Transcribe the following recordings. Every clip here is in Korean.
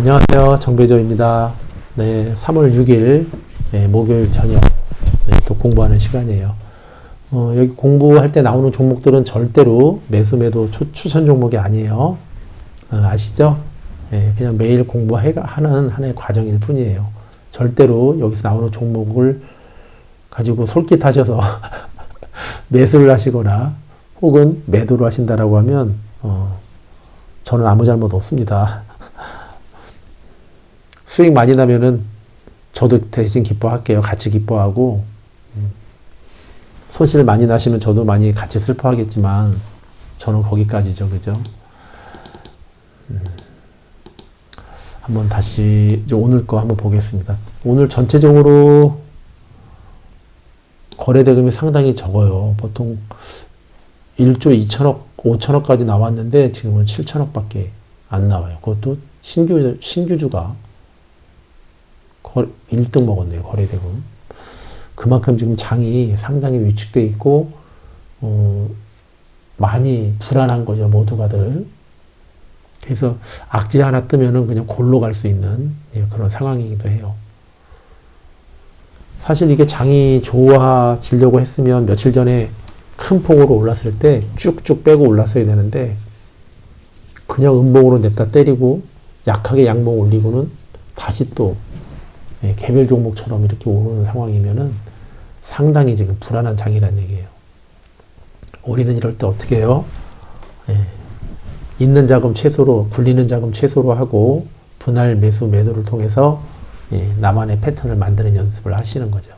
안녕하세요. 정배조입니다. 네, 3월 6일 네, 목요일 저녁 네, 또 공부하는 시간이에요. 어, 여기 공부할 때 나오는 종목들은 절대로 매수 매도 추, 추천 종목이 아니에요. 어, 아시죠? 네, 그냥 매일 공부하는 하나의 과정일 뿐이에요. 절대로 여기서 나오는 종목을 가지고 솔깃하셔서 매수를 하시거나 혹은 매도를 하신다라고 하면 어, 저는 아무 잘못 없습니다. 수익 많이 나면은 저도 대신 기뻐할게요. 같이 기뻐하고 음. 손실 많이 나시면 저도 많이 같이 슬퍼하겠지만 저는 거기까지죠, 그죠? 음. 한번 다시 오늘 거 한번 보겠습니다. 오늘 전체적으로 거래 대금이 상당히 적어요. 보통 1조 2천억, 5천억까지 나왔는데 지금은 7천억밖에 안 나와요. 그것도 신규 신규주가 1등 먹었네요. 거래대금. 그만큼 지금 장이 상당히 위축돼 있고 어, 많이 불안한 거죠. 모두가들. 그래서 악재 하나 뜨면은 그냥 골로 갈 수 있는 예, 그런 상황이기도 해요. 사실 이게 장이 좋아지려고 했으면 며칠 전에 큰 폭으로 올랐을 때 쭉쭉 빼고 올랐어야 되는데 그냥 음봉으로 냈다 때리고 약하게 양봉 올리고는 다시 또 예, 개별 종목처럼 이렇게 오르는 상황이면은 상당히 지금 불안한 장이라는 얘기예요. 우리는 이럴 때 어떻게 해요? 예, 있는 자금 최소로, 굴리는 자금 최소로 하고 분할 매수 매도를 통해서 예, 나만의 패턴을 만드는 연습을 하시는 거죠.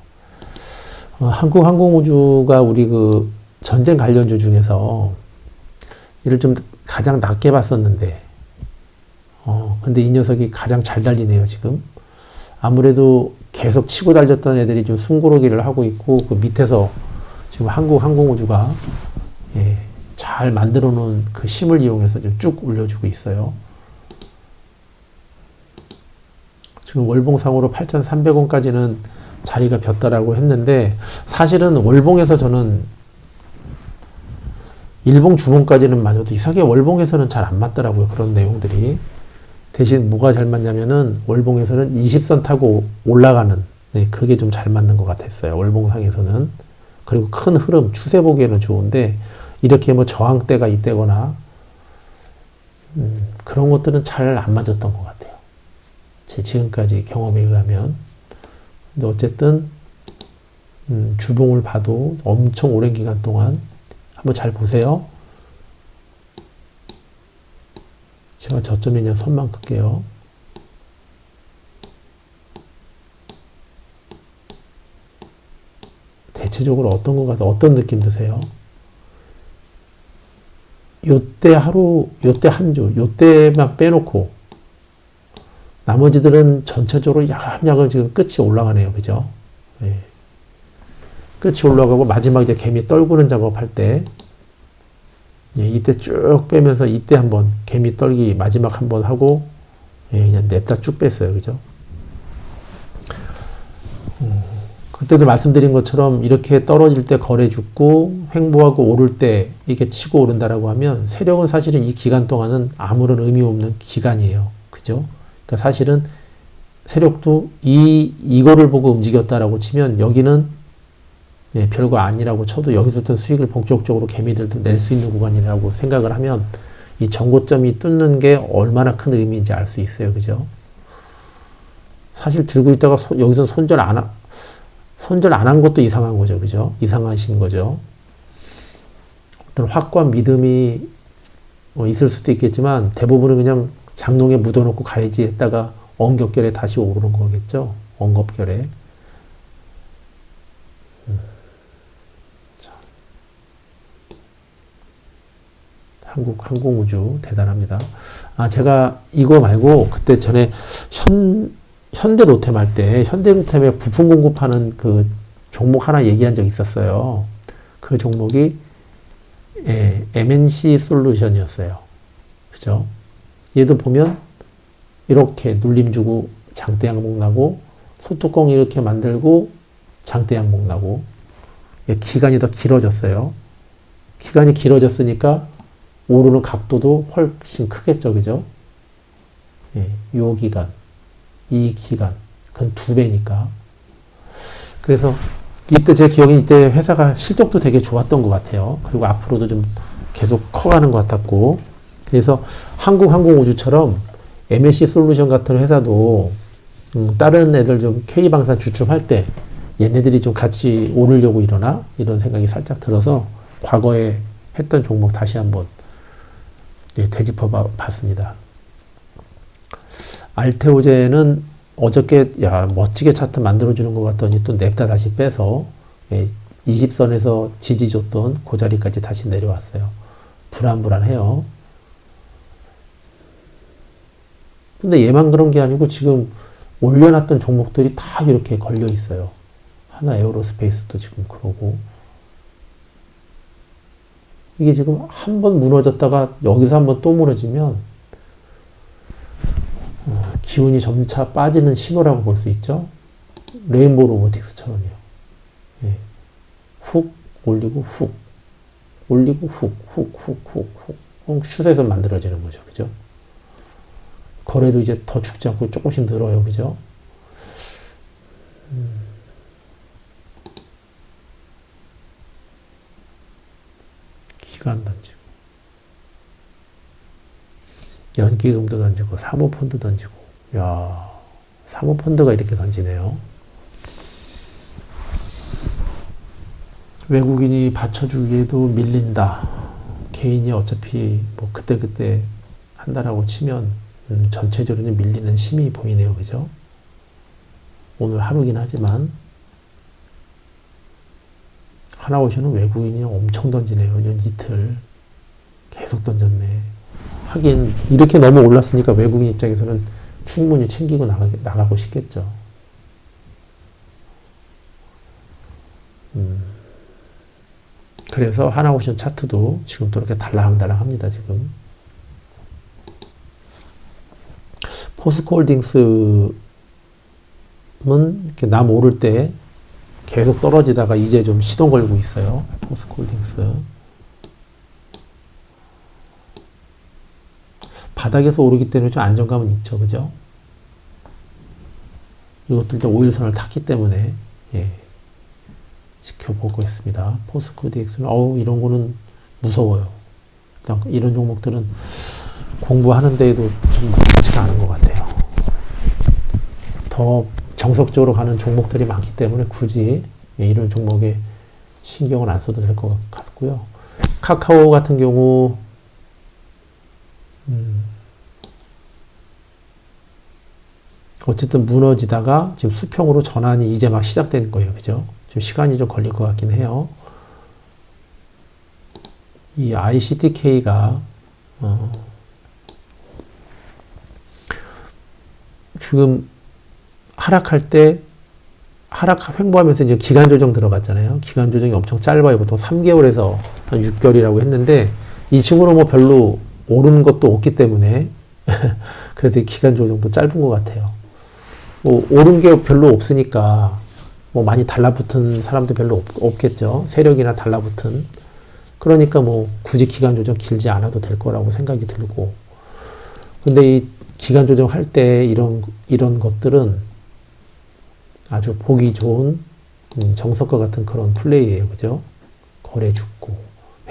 어, 한국항공우주가 우리 그 전쟁 관련주 중에서 이를 좀 가장 낮게 봤었는데, 어, 근데 이 녀석이 가장 잘 달리네요, 지금. 아무래도 계속 치고 달렸던 애들이 좀 숨고르기를 하고 있고 그 밑에서 지금 한국 항공우주가 예, 잘 만들어 놓은 그 힘을 이용해서 좀 쭉 올려주고 있어요. 지금 월봉상으로 8,300원까지는 자리가 폈다라고 했는데 사실은 월봉에서 저는 일봉 주봉까지는 맞아도 이상하게 월봉에서는 잘 안 맞더라고요. 그런 내용들이. 대신 뭐가 잘 맞냐면은 월봉에서는 20선 타고 올라가는 네, 그게 좀 잘 맞는 것 같았어요. 월봉상에서는. 그리고 큰 흐름, 추세 보기에는 좋은데 이렇게 뭐 저항대가 있다거나 음, 그런 것들은 잘 안 맞았던 것 같아요. 제 지금까지 경험에 의하면. 근데 어쨌든 음, 주봉을 봐도 엄청 오랜 기간 동안 한번 잘 보세요. 제가 저점에 그냥 선만 끌게요. 대체적으로 어떤 것 같아? 어떤 느낌 드세요? 요때 하루, 요때 한 주, 요때만 빼놓고 나머지들은 전체적으로 야금야금 지금 끝이 올라가네요. 그죠? 네. 끝이 올라가고 마지막 이제 개미 떨구는 작업할 때 예, 이때 쭉 빼면서 이때 한번 개미 떨기 마지막 한번 하고 예, 그냥 냅다 쭉 뺐어요. 그죠? 음, 그때도 말씀드린 것처럼 이렇게 떨어질 때 거래 죽고 횡보하고 오를 때 이게 치고 오른다라고 하면 세력은 사실은 이 기간 동안은 아무런 의미 없는 기간이에요. 그죠? 그러니까 사실은 세력도 이 이거를 보고 움직였다라고 치면 여기는 예, 별거 아니라고 쳐도 여기서부터 수익을 본격적으로 개미들도 낼 수 있는 구간이라고 생각을 하면 이 정고점이 뚫는 게 얼마나 큰 의미인지 알 수 있어요. 그죠? 사실 들고 있다가 소, 여기서 손절 안, 하, 손절 안 한 것도 이상한 거죠. 그죠? 이상하신 거죠. 어떤 확고한 믿음이 어, 있을 수도 있겠지만 대부분은 그냥 장롱에 묻어놓고 가야지 했다가 엉겹결에 다시 오르는 거겠죠. 엉겁결에. 한국 항공우주 대단합니다. 아 제가 이거 말고 그때 전에 현 현대 로템 할 때 현대 로템에 부품 공급하는 그 종목 하나 얘기한 적 있었어요. 그 종목이 예, MNC 솔루션이었어요. 그죠? 얘도 보면 이렇게 눌림 주고 장대 양목 나고 소뚜껑 이렇게 만들고 장대 양목 나고 기간이 더 길어졌어요. 기간이 길어졌으니까 오르는 각도도 훨씬 크겠죠. 그죠? 예, 요 기간, 이 기간, 그건 두 배니까. 그래서 이때 제 기억에 이때 회사가 실적도 되게 좋았던 것 같아요. 그리고 앞으로도 좀 계속 커가는 것 같았고. 그래서 한국항공우주처럼 MSC 솔루션 같은 회사도 음, 다른 애들 좀 K방산 주춤할 때 얘네들이 좀 같이 오르려고 일어나? 이런 생각이 살짝 들어서 과거에 했던 종목 다시 한번 예, 되짚어 봤습니다. 알테오제는 어저께 야 멋지게 차트 만들어주는 것 같더니 또 냅다 다시 빼서 예, 20선에서 지지 줬던 그 자리까지 다시 내려왔어요. 불안불안해요. 근데 얘만 그런 게 아니고 지금 올려놨던 종목들이 다 이렇게 걸려 있어요. 하나 에어로스페이스도 지금 그러고. 이게 지금 한 번 무너졌다가 여기서 한 번 또 무너지면 어, 기운이 점차 빠지는 신호라고 볼 수 있죠. 레인보우 로보틱스처럼요. 예. 훅 올리고 훅 올리고 훅 훅 훅 훅훅 슛에서 만들어지는 거죠. 그죠? 거래도 이제 더 죽지 않고 조금씩 늘어요. 그죠? 음. 기간 던지고, 연기금도 던지고, 사모펀드 던지고, 야 사모펀드가 이렇게 던지네요. 외국인이 받쳐주기에도 밀린다. 개인이 어차피 뭐 그때그때 한다라고 치면 음, 전체적으로 밀리는 힘이 보이네요. 그죠? 오늘 하루긴 하지만 하나오션은 외국인이 엄청 던지네요. 연 이틀 계속 던졌네. 하긴 이렇게 너무 올랐으니까 외국인 입장에서는 충분히 챙기고 나가, 나가고 싶겠죠. 음. 그래서 하나오션 차트도 지금 또 이렇게 달랑달랑 합니다. 지금. 포스코 홀딩스는 남 오를 때 계속 떨어지다가 이제 좀 시동 걸고 있어요. 포스코홀딩스. 바닥에서 오르기 때문에 좀 안정감은 있죠. 그죠? 이것도 이제 5일선을 탔기 때문에, 예, 지켜보고 있습니다. 포스코 DX는, 어우, 이런 거는 무서워요. 이런 종목들은 공부하는데도 좀 많지가 않은 것 같아요. 더 정석적으로 가는 종목들이 많기 때문에 굳이 이런 종목에 신경을 안 써도 될 것 같고요. 카카오 같은 경우 음, 어쨌든 무너지다가 지금 수평으로 전환이 이제 막 시작된 거예요. 그죠? 좀 시간이 좀 걸릴 것 같긴 해요. 이 ICTK가 어, 지금 하락할 때 하락 횡보하면서 이제 기간 조정 들어갔잖아요. 기간 조정이 엄청 짧아요. 보통 3개월에서 한 6개월이라고 했는데 이 친구는 뭐 별로 오르는 것도 없기 때문에 그래서 기간 조정도 짧은 것 같아요. 뭐 오른 게 별로 없으니까 뭐 많이 달라붙은 사람도 별로 없, 겠죠 세력이나 달라붙은. 그러니까 뭐 굳이 기간 조정 길지 않아도 될 거라고 생각이 들고. 근데 이 기간 조정할 때 이런 이런 것들은 아주 보기 좋은 음, 정석과 같은 그런 플레이예요, 그죠? 거래 죽고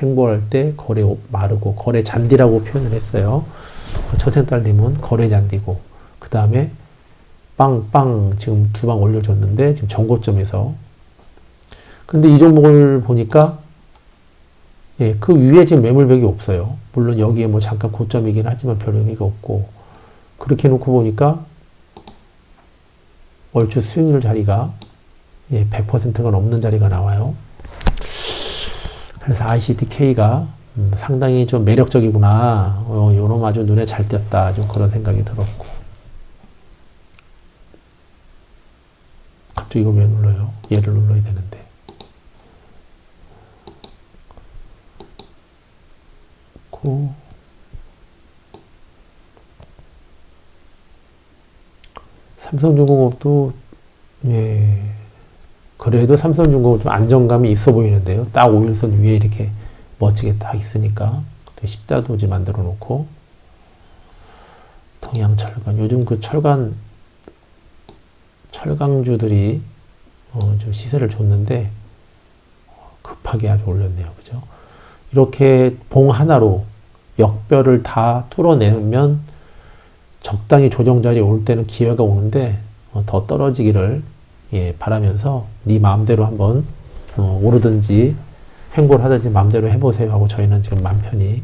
횡보할 때 거래 마르고 거래 잔디라고 표현을 했어요. 처생딸님은 거래 잔디고 그 다음에 빵빵 지금 두 방 올려줬는데 지금 정고점에서 근데 이 종목을 보니까 예, 그 위에 지금 매물벽이 없어요. 물론 여기에 뭐 잠깐 고점이긴 하지만 별 의미가 없고 그렇게 놓고 보니까 월주 수익률 자리가 예, 100%가 넘는 자리가 나와요. 그래서 ICTK가 음, 상당히 좀 매력적이구나. 어, 요놈 아주 눈에 잘 띄었다. 좀 그런 생각이 들었고. 갑자기 이걸 왜 눌러요? 얘를 눌러야 되는데. 고. 삼성중공업도 예 그래도 삼성중공업 좀 안정감이 있어 보이는데요. 딱 5일선 위에 이렇게 멋지게 딱 있으니까 또 십자도지 만들어 놓고 더 동양철강. 요즘 그 철강, 철강주들이 어, 좀 시세를 줬는데 급하게 아주 올렸네요. 그죠? 이렇게 봉 하나로 역별을 다 뚫어내면 적당히 조정 자리에 올 때는 기회가 오는데 어, 더 떨어지기를 예, 바라면서 네 마음대로 한번 어, 오르든지 횡보를 하든지 마음대로 해보세요 하고 저희는 지금 맘 편히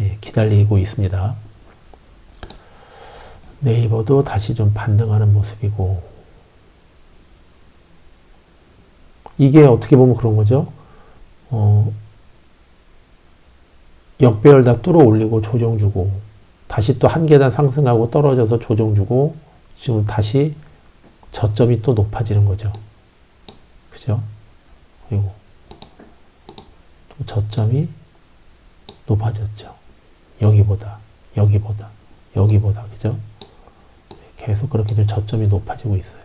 예, 기다리고 있습니다. 네이버도 다시 좀 반등하는 모습이고 이게 어떻게 보면 그런 거죠. 어, 역배열 다 뚫어 올리고 조정 주고 다시 또 한 계단 상승하고 떨어져서 조정 주고 지금 다시 저점이 또 높아지는 거죠. 그죠? 그리고 또 저점이 높아졌죠. 여기보다, 여기보다, 여기보다, 그죠? 계속 그렇게 좀 저점이 높아지고 있어요.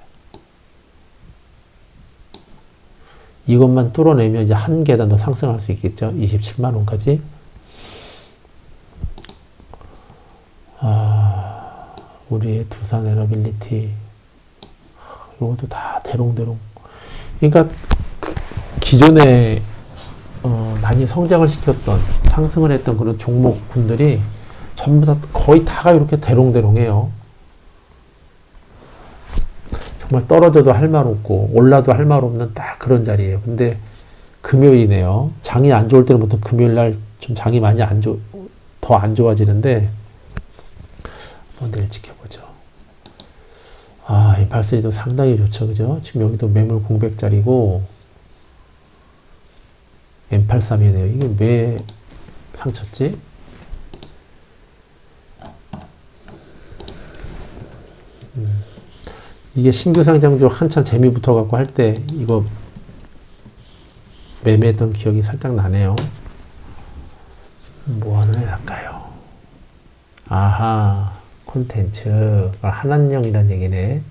이것만 뚫어내면 이제 한 계단 더 상승할 수 있겠죠. 27만 원까지. 우리의 두산 에너빌리티. 이것도 다 대롱대롱. 그러니까 그 기존에 어, 많이 성장을 시켰던 상승을 했던 그런 종목군들이 전부 다 거의 다가 이렇게 대롱대롱해요. 정말 떨어져도 할 말 없고 올라도 할 말 없는 딱 그런 자리예요. 근데 금요일이네요. 장이 안 좋을 때는 보통 금요일 날 좀 장이 많이 안 좋, 더 안 좋아지는데 내일 지켜보죠. 아, 이 발세리도 상당히 좋죠. 그죠? 지금 여기도 매물 공백 자리고 M83이네요. 이게 왜 상쳤지? 음. 이게 신규 상장주 한참 재미 붙어갖고 할 때 이거 매매했던 기억이 살짝 나네요. 뭐 하는 회사일까요? 아하, 콘텐츠. 한한령이란 얘기네.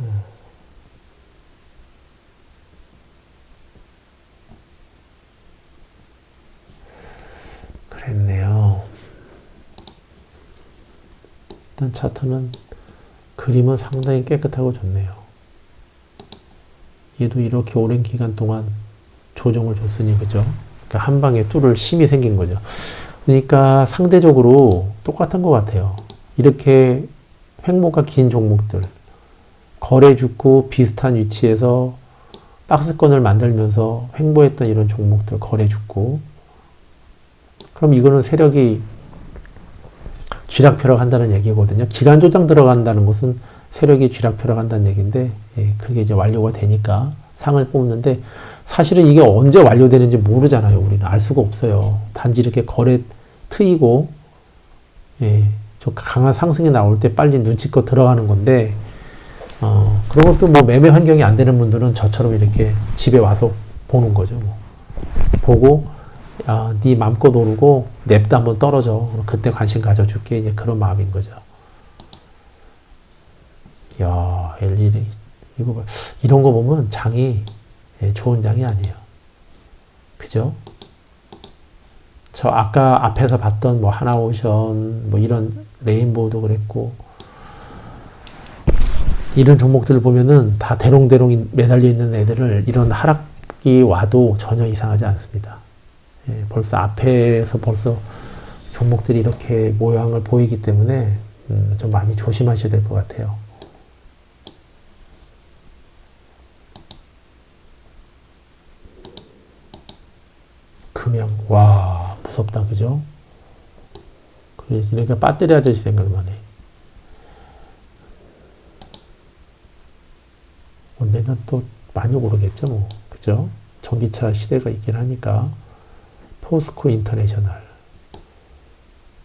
음. 그랬네요. 일단 차트는 그림은 상당히 깨끗하고 좋네요. 얘도 이렇게 오랜 기간 동안 조정을 줬으니 그죠? 그러니까 한 방에 뚫을 심이 생긴 거죠. 그러니까 상대적으로 똑같은 것 같아요. 이렇게 횡보가 긴 종목들 거래 죽고 비슷한 위치에서 박스권을 만들면서 횡보했던 이런 종목들 거래 죽고 그럼 이거는 세력이 쥐락펴락 한다는 얘기거든요. 기간 조정 들어간다는 것은 세력이 쥐락펴락 한다는 얘기인데, 예, 그게 이제 완료가 되니까 상을 뽑는데, 사실은 이게 언제 완료되는지 모르잖아요. 우리는 알 수가 없어요. 단지 이렇게 거래 트이고, 예, 저 강한 상승이 나올 때 빨리 눈치껏 들어가는 건데, 어, 그런 것도 뭐 매매 환경이 안 되는 분들은 저처럼 이렇게 집에 와서 보는 거죠. 뭐. 보고, 아, 네 맘껏 오르고 냅다 한번 떨어져. 그때 관심 가져줄게. 이제 그런 마음인 거죠. 야, LED 이거 봐. 이런 거 보면 장이 예, 좋은 장이 아니에요. 그죠? 저 아까 앞에서 봤던 뭐 하나오션 뭐 이런 레인보우도 그랬고 이런 종목들을 보면은 다 대롱대롱 매달려 있는 애들을 이런 하락기 와도 전혀 이상하지 않습니다. 예, 벌써 앞에서 벌써 종목들이 이렇게 모양을 보이기 때문에 음, 좀 많이 조심하셔야 될 것 같아요. 금양 와 무섭다 그죠? 그러니까 배터리 아저씨 생각나네. 언젠간 또 많이 오르겠죠 뭐 그죠? 전기차 시대가 있긴 하니까. 포스코 인터내셔널.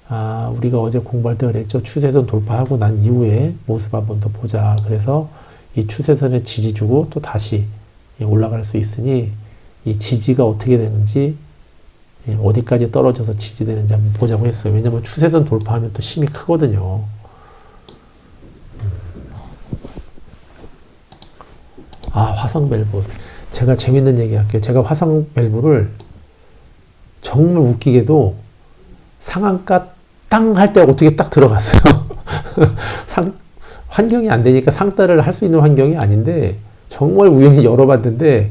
아, 우리가 어제 공부할 때 그랬죠. 추세선 돌파하고 난 이후에 모습 한번 더 보자. 그래서 이 추세선에 지지 주고 또 다시 올라갈 수 있으니 이 지지가 어떻게 되는지 어디까지 떨어져서 지지되는지 한번 보자고 했어요. 왜냐면 추세선 돌파하면 또 힘이 크거든요. 아, 화성 밸브. 제가 재밌는 얘기 할게요. 제가 화성 밸브를 정말 웃기게도 상한가 땅 할 때 어떻게 딱 들어갔어요. 상, 환경이 안 되니까 상따를 할 수 있는 환경이 아닌데 정말 우연히 열어봤는데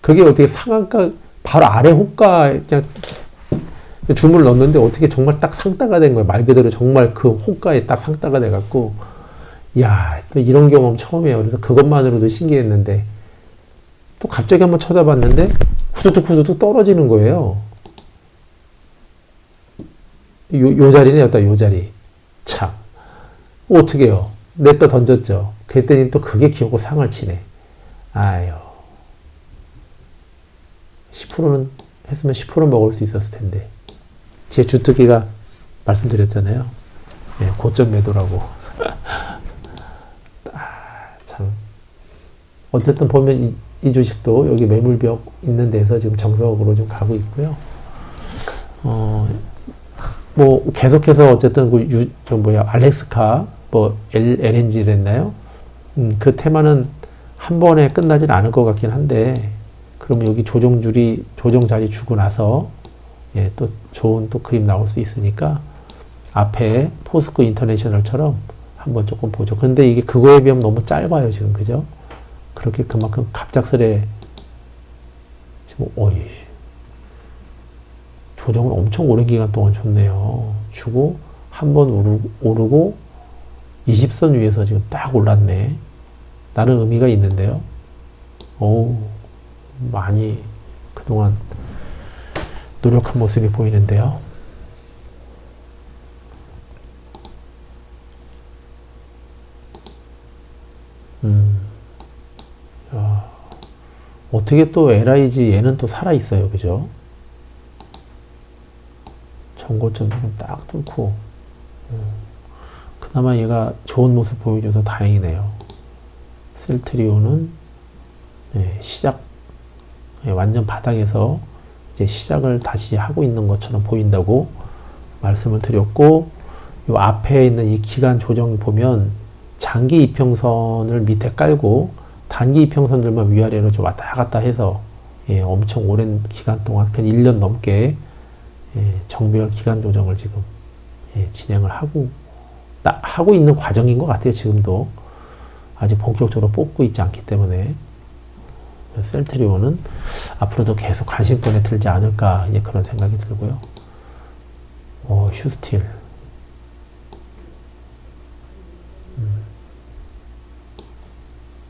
그게 어떻게 상한가 바로 아래 호가 그냥 주문을 넣었는데 어떻게 정말 딱 상따가 된 거예요. 말 그대로 정말 그 호가에 딱 상따가 돼갖고 야, 또 이런 경험 처음이에요. 그래서 그것만으로도 신기했는데 또 갑자기 한번 쳐다봤는데 후두둑 후두둑 떨어지는 거예요. 요, 요 자리네, 요 자리. 참. 어떻게 해요? 냈다 던졌죠. 그랬더니 또 그게 기어고 상을 치네. 아유. 10%는 했으면 10% 먹을 수 있었을 텐데. 제 주특기가 말씀드렸잖아요. 네, 고점 매도라고. 아, 참. 어쨌든 보면 이, 이, 주식도 여기 매물벽 있는 데서 지금 정석으로 좀 가고 있고요. 어, 뭐 계속해서 어쨌든 그 유, 저 뭐야 알렉스카 뭐 L, LNG를 했나요? 음, 그 테마는 한 번에 끝나진 않을 것 같긴 한데 그럼 여기 조정줄이 조정 자리 주고 나서 예, 또 좋은 또 그림 나올 수 있으니까 앞에 포스코 인터내셔널처럼 한번 조금 보죠. 근데 이게 그거에 비하면 너무 짧아요, 지금. 그죠? 그렇게 그만큼 갑작스레 지금 어이 조정을 엄청 오랜 기간 동안 줬네요. 주고 한 번 오르고 20선 위에서 지금 딱 올랐네. 나는 의미가 있는데요. 오, 많이 그동안 노력한 모습이 보이는데요. 음, 야, 어떻게 또 LIG 얘는 또 살아 있어요, 그죠? 전고점 딱 뚫고, 음, 그나마 얘가 좋은 모습 보여줘서 다행이네요. 셀트리온은 네, 시작 네, 완전 바닥에서 이제 시작을 다시 하고 있는 것처럼 보인다고 말씀을 드렸고 요 앞에 있는 이 기간 조정 보면 장기 이평선을 밑에 깔고 단기 이평선들만 위아래로 좀 왔다 갔다 해서 예, 엄청 오랜 기간 동안 근 1년 넘게 예, 정비열 기간 조정을 지금 예, 진행을 하고 나, 하고 있는 과정인 것 같아요. 지금도 아직 본격적으로 뽑고 있지 않기 때문에 셀트리온은 앞으로도 계속 관심권에 들지 않을까 이제 그런 생각이 들고요. 오, 슈스틸. 음.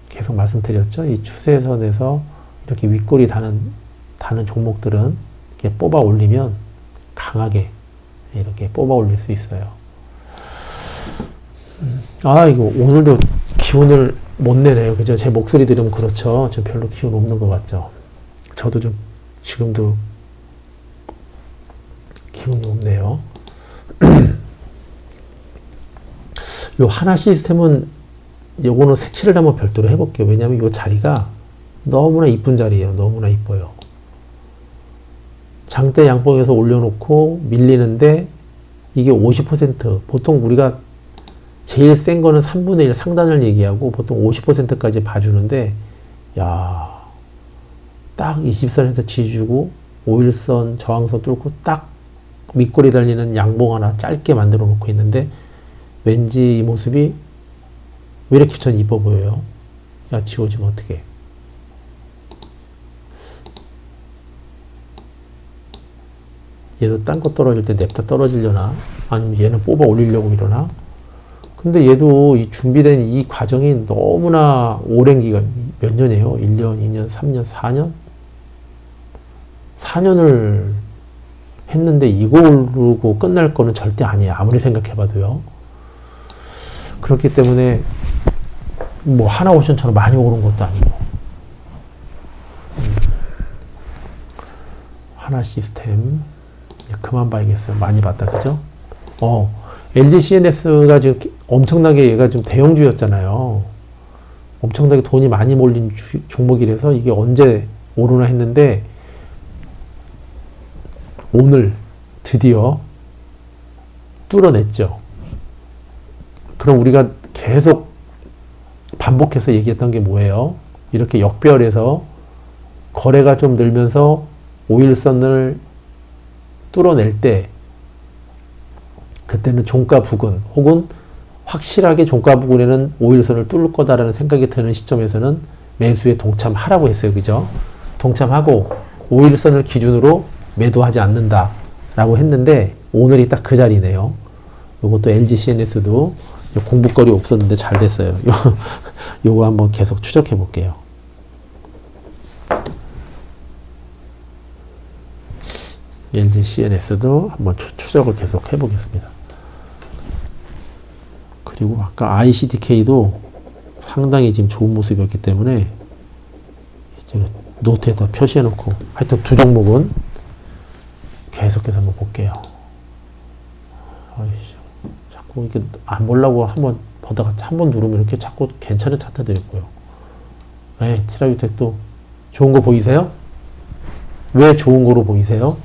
계속 말씀드렸죠. 이 추세선에서 이렇게 윗골이 다는 다는 종목들은 이렇게 뽑아 올리면 강하게 이렇게 뽑아 올릴 수 있어요. 음. 아 이거 오늘도 기운을 못 내네요. 그죠? 제 목소리 들으면 그렇죠. 저 별로 기운 없는 것 같죠. 저도 좀 지금도 기운이 없네요. 요 하나 시스템은 요거는 색칠을 한번 별도로 해볼게요. 왜냐하면 요 자리가 너무나 이쁜 자리예요. 너무나 이뻐요. 장대 양봉에서 올려놓고 밀리는데 이게 50% 보통 우리가 제일 센 거는 3분의 1 상단을 얘기하고 보통 50%까지 봐주는데, 야, 딱 20선에서 지주고, 5일선, 저항선 뚫고 딱 밑꼬리 달리는 양봉 하나 짧게 만들어 놓고 있는데, 왠지 이 모습이 왜 이렇게 전 이뻐 보여요? 야, 지워지면 어떡해. 얘도 딴 거 떨어질 때 냅다 떨어지려나? 아니면 얘는 뽑아 올리려고 이러나? 근데 얘도 이 준비된 이 과정이 너무나 오랜 기간, 몇 년이에요? 1년, 2년, 3년, 4년? 4년을 했는데 이걸로 끝날 거는 절대 아니에요. 아무리 생각해봐도요. 그렇기 때문에 뭐 하나 오션처럼 많이 오른 것도 아니고. 음. 하나 시스템. 그만 봐야겠어요. 많이 봤다, 그죠? 어. LG CNS가 지금 엄청나게 얘가 좀 대형주였잖아요. 엄청나게 돈이 많이 몰린 주, 종목이라서 이게 언제 오르나 했는데 오늘 드디어 뚫어냈죠. 그럼 우리가 계속 반복해서 얘기했던 게 뭐예요? 이렇게 역별해서 거래가 좀 늘면서 5일선을 뚫어낼 때 그때는 종가 부근 혹은 확실하게 종가 부근에는 5일선을 뚫을 거다라는 생각이 드는 시점에서는 매수에 동참하라고 했어요. 그죠? 동참하고 5일선을 기준으로 매도하지 않는다라고 했는데 오늘이 딱 그 자리네요. 요것도 LG CNS도 공부거리 없었는데 잘 됐어요. 요, 요거 한번 계속 추적해 볼게요. LG CNS도 한번 추, 추적을 계속 해보겠습니다. 그리고 아까 ICDK도 상당히 지금 좋은 모습이었기 때문에 노트에다 표시해 놓고 하여튼 두 종목은 계속해서 한번 볼게요. 아이씨, 자꾸 이렇게 안 보려고 한번 보다가 한 번 누르면 이렇게 자꾸 괜찮은 차트들이 보여. 네, 티라유텍도 좋은 거 보이세요? 왜 좋은 거로 보이세요?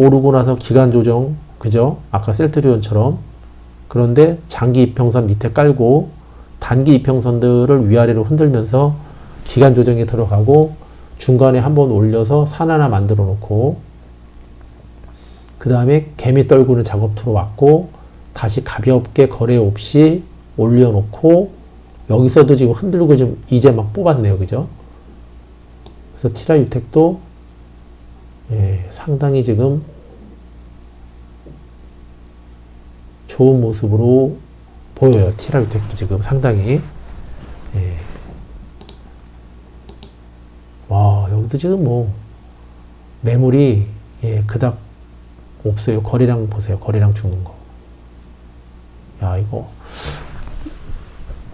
오르고 나서 기간 조정, 그죠? 아까 셀트리온처럼. 그런데 장기 이평선 밑에 깔고 단기 이평선들을 위아래로 흔들면서 기간 조정에 들어가고 중간에 한번 올려서 산 하나 만들어 놓고 그 다음에 개미 떨구는 작업 들어왔고 다시 가볍게 거래 없이 올려놓고 여기서도 지금 흔들고 좀 이제 막 뽑았네요. 그죠? 그래서 티라 유택도 예, 상당히 지금 좋은 모습으로 보여요. 티라 유택도 지금 상당히 예. 와 여기도 지금 뭐 매물이 예, 그닥 없어요. 거래량 보세요. 거래량 죽는 거. 야 이거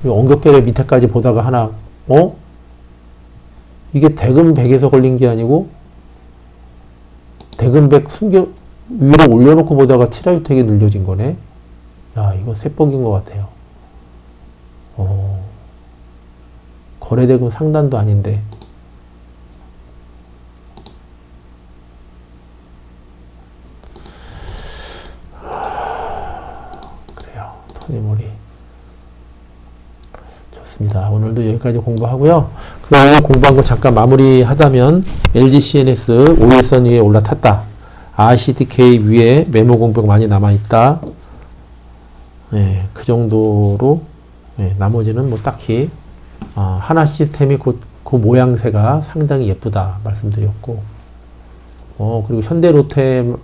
엉겹결에 밑에까지 보다가 하나 어? 이게 대금 100에서 걸린 게 아니고 100 숨겨 위로 올려놓고 보다가 티라유텍이 늘려진 거네. 야 이거 세뻑인 것 같아요. 어, 거래대금 상단도 아닌데 그래요. 토니모리. 좋습니다. 오늘도 여기까지 공부하고요. 그럼 공부한 거 잠깐 마무리하자면 LG CNS 5일선 위에 올라탔다. RCDK 위에 메모 공백 많이 남아있다. 예, 그 정도로 예, 나머지는 뭐 딱히 어, 하나 시스템이 그, 그 모양새가 상당히 예쁘다 말씀드렸고 어 그리고 현대로템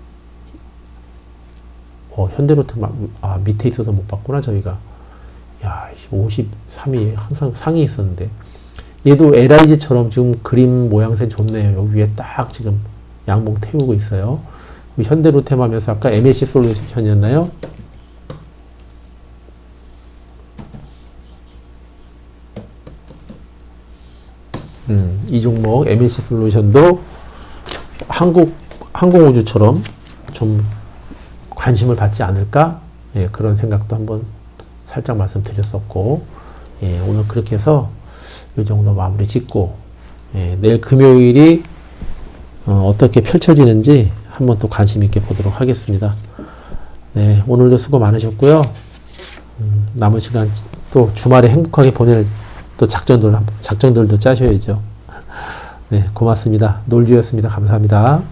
어 현대로템 아 밑에 있어서 못 봤구나 저희가 야 53이 항상 상이 있었는데. 얘도 LIG처럼 지금 그림 모양새 좋네요. 여기 위에 딱 지금 양봉 태우고 있어요. 현대로템 하면서 아까 MSC 솔루션이었나요? 음, 이 종목 MNC 솔루션도 한국 항공우주처럼 좀 관심을 받지 않을까? 예, 그런 생각도 한번 살짝 말씀드렸었고 예, 오늘 그렇게 해서 이 정도 마무리 짓고 예, 내일 금요일이 어, 떻게 펼쳐지는지 한번 또 관심 있게 보도록 하겠습니다. 네, 오늘도 수고 많으셨고요. 음, 남은 시간 또 주말에 행복하게 보낼 또 작전들, 작전들도 짜셔야죠. 네, 고맙습니다. 놀주였습니다. 감사합니다.